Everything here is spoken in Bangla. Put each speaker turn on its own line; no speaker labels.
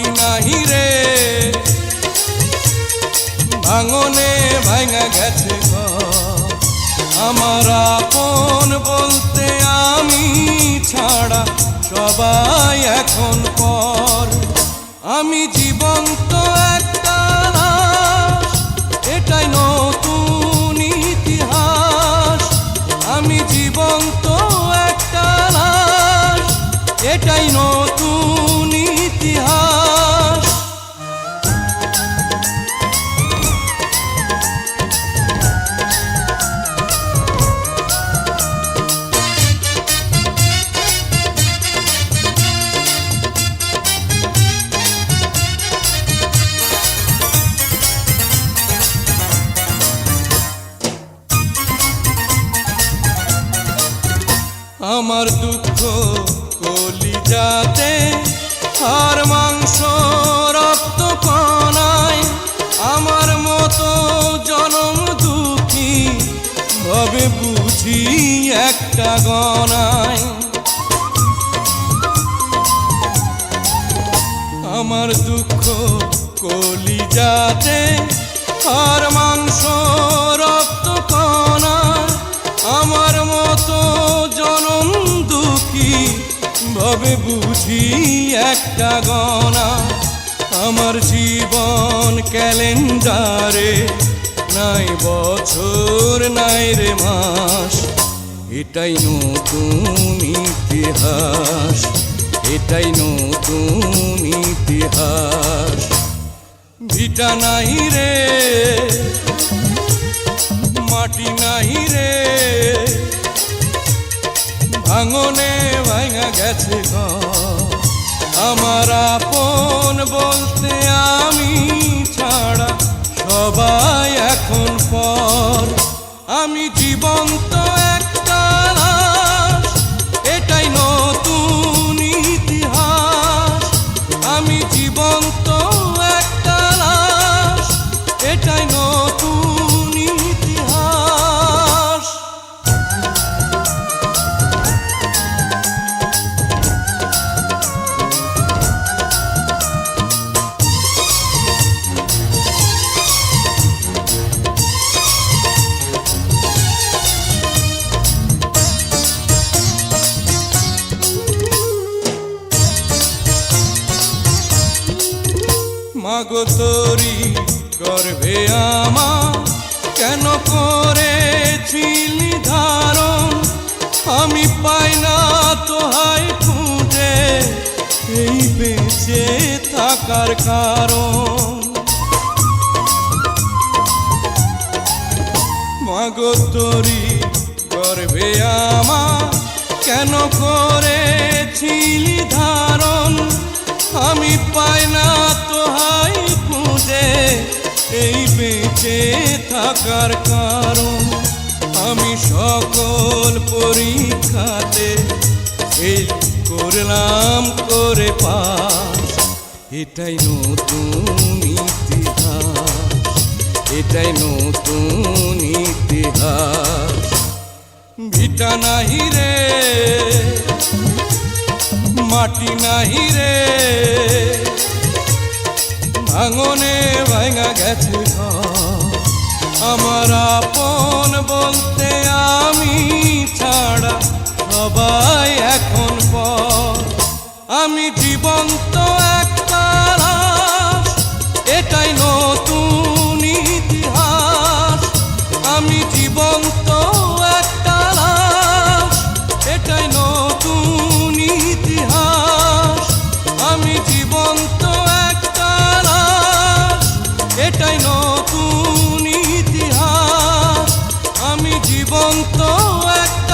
মাটি নাহি রে। ভাঙনে ভাঙা গেছে আমার আপন বলতে আমি ছাড়া সবাই এখন পর। আমি জীবন্ত একটা এটাই নতুন ইতিহাস। আমি জীবন্ত একটা এটাই নতুন ইতিহাস। আমার দুঃখ কলিজাতে, আর মাংস রক্ত কণায় আমার মতো জনম দুঃখী ভাবে বুঝি একটা গনায়। আমার দুঃখ কলিজাতে, আর মাংস ভাবে বুঝি একটা গনা। আমার জীবন ক্যালেন্ডারে নাই বছর, নাই রে মাস। এটাই নতুন ইতিহাস, এটাই নতুন ইতিহাস। ভিটা নাই রে, মাটি নাই রে, ভাঙনে ভাঙা গেছে। আমার আপন বলতে আমি ছাড়া সবাই এখন পর আমি জীবন্ত একটা এটাই নতুন ইতিহাস আমি জীবন্ত মাগো তোরি গর্ভে আমার। কেন করেছিলি ধারণ? আমি পাই না তোহাই খুঁজে, এই বেঁচে থাকার কারণ। মাগো তোরি গর্ভে আমার। কেন করেছিলি ধারণ? বেঁচে থাকার কারণ আমি সকল পরীক্ষাতে এই করলাম করে পাস এটাই নতুন ইতিহাস, এটাই নতুন ইতিহাস ভিটা নাহি রে, মাটি নাহি রে, ভাঙনে ভাঙা গেছে ঘর। আমার আপন বলতে জীবন্ত একটা